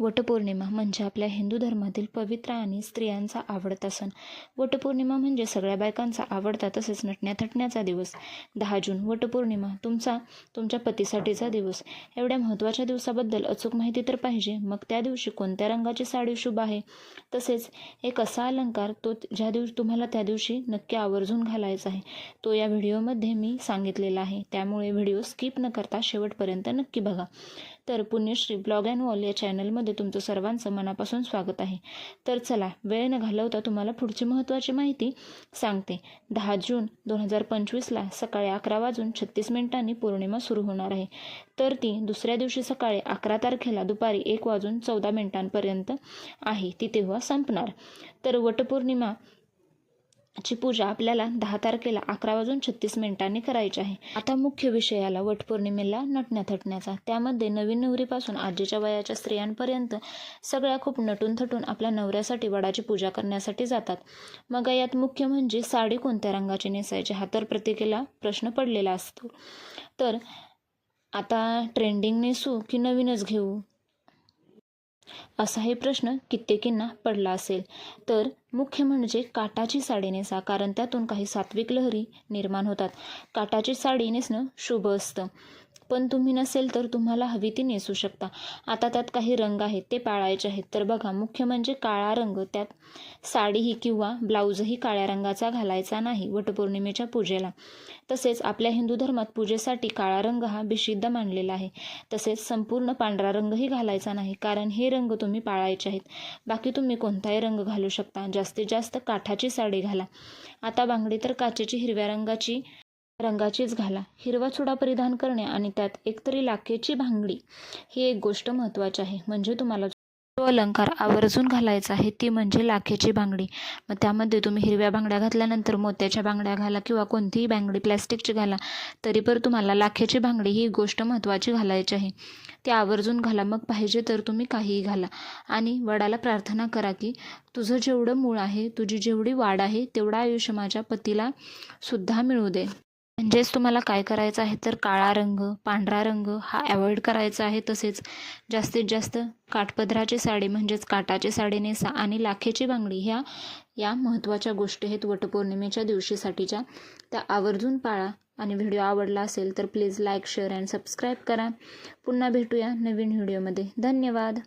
वटपौर्णिमा म्हणजे आपल्या हिंदू धर्मातील पवित्र आणि स्त्रियांचा आवडता सण. वटपौर्णिमा म्हणजे सगळ्या बायकांचा आवडता तसेच नटण्या थटण्याचा दिवस. दहा जून वटपौर्णिमा तुमचा तुमच्या पतीसाठीचा दिवस. एवढ्या महत्त्वाच्या दिवसाबद्दल अचूक माहिती तर पाहिजे. मग त्या दिवशी कोणत्या रंगाची साडी शुभ आहे? तसेच एक असा अलंकार तो ज्या दिवशी तुम्हाला त्या दिवशी नक्की आवर्जून घालायचा आहे. तो या व्हिडिओमध्ये मी सांगितलेला आहे. त्यामुळे व्हिडिओ स्किप न करता शेवटपर्यंत नक्की बघा. तर पुण्यश्री ब्लॉग अँड वॉल या चॅनलमध्ये तुमचं सर्वांचं मनापासून स्वागत आहे. तर चला वेळ न घालवता तुम्हाला पुढची महत्त्वाची माहिती सांगते. दहा जून दोन हजार पंचवीसला सकाळी अकरा वाजून छत्तीस मिनिटांनी पौर्णिमा सुरू होणार आहे. तर ती दुसऱ्या दिवशी सकाळी अकरा तारखेला दुपारी एक वाजून चौदा मिनिटांपर्यंत आहे. ती तेव्हा संपणार. तर वटपौर्णिमा ची पूजा आपल्याला दहा तारखेला अकरा वाजून छत्तीस मिनिटांनी करायची आहे. आता मुख्य विषयाला वटपौर्णिमेला नटण्या थटण्याचा. त्यामध्ये नवीन नवरीपासून आजीच्या वयाच्या स्त्रियांपर्यंत सगळ्या खूप नटून थटून आपल्या नवऱ्यासाठी वडाची पूजा करण्यासाठी जातात. मग यात मुख्य म्हणजे साडी कोणत्या रंगाची नेसायची हा तर प्रत्येकीला प्रश्न पडलेला असतो. तर आता ट्रेंडिंग नेसू की नवीनच घेऊ? असाही प्रश्न कित्येकींना पडला असेल. तर मुख्य म्हणजे काटाची साडी नेसा कारण त्यातून काही सात्विक लहरी निर्माण होतात. काटाची साडी नेसणं शुभ असतं. पण तुम्ही नसेल तर तुम्हाला हवी ती नेसू शकता. आता त्यात काही रंग आहेत ते पाळायचे आहेत. तर बघा मुख्य म्हणजे काळा रंग. त्यात साडीही किंवा ब्लाऊजही काळ्या रंगाचा घालायचा नाही वटपौर्णिमेच्या पूजेला. तसेच आपल्या हिंदू धर्मात पूजेसाठी काळा रंग हा बेशिद्ध मानलेला आहे. तसेच संपूर्ण पांढरा रंगही घालायचा नाही कारण हे रंग तुम्ही पाळायचे आहेत. बाकी तुम्ही कोणताही रंग घालू शकता. जास्तीत जास्त काठाची साडी घाला. आता बांगडी तर काचेची हिरव्या रंगाची रंगाचीच घाला. हिरवा चुडा परिधान करणे आणि त्यात एकतरी लाखेची भांगडी ही एक गोष्ट महत्त्वाची आहे. म्हणजे तुम्हाला जो अलंकार आवर्जून घालायचा आहे ती म्हणजे लाखेची बांगडी मग त्यामध्ये तुम्ही हिरव्या बांगड्या घातल्यानंतर मोत्याच्या बांगड्या घाला किंवा कोणतीही बांगडी प्लॅस्टिकची घाला. तरी पण तुम्हाला लाखेची बांगडी ही गोष्ट महत्त्वाची घालायची आहे. ते आवर्जून घाला. मग पाहिजे तर तुम्ही काहीही घाला. आणि वडाला प्रार्थना करा की तुझं जेवढं मूळ आहे तुझी जेवढी वाढ आहे तेवढं आयुष्य माझ्या पतीला सुद्धा मिळू दे. म्हणजेच तुम्हाला काय करायचं आहे तर काळा रंग पांढरा रंग हा अवॉइड करायचा आहे तसेच जास्तीत जास्त काठपदराची साडी म्हणजेच काटाची साडी नेसा आणि लाखेची बांगडी ह्या या महत्त्वाच्या गोष्टी आहेत वटपौर्णिमेच्या दिवशीसाठीच्या. त्या आवर्जून पाळा आणि व्हिडिओ आवडला असेल तर please like share and subscribe करा. पुन्हा भेटूया नवीन व्हिडिओमध्ये. धन्यवाद.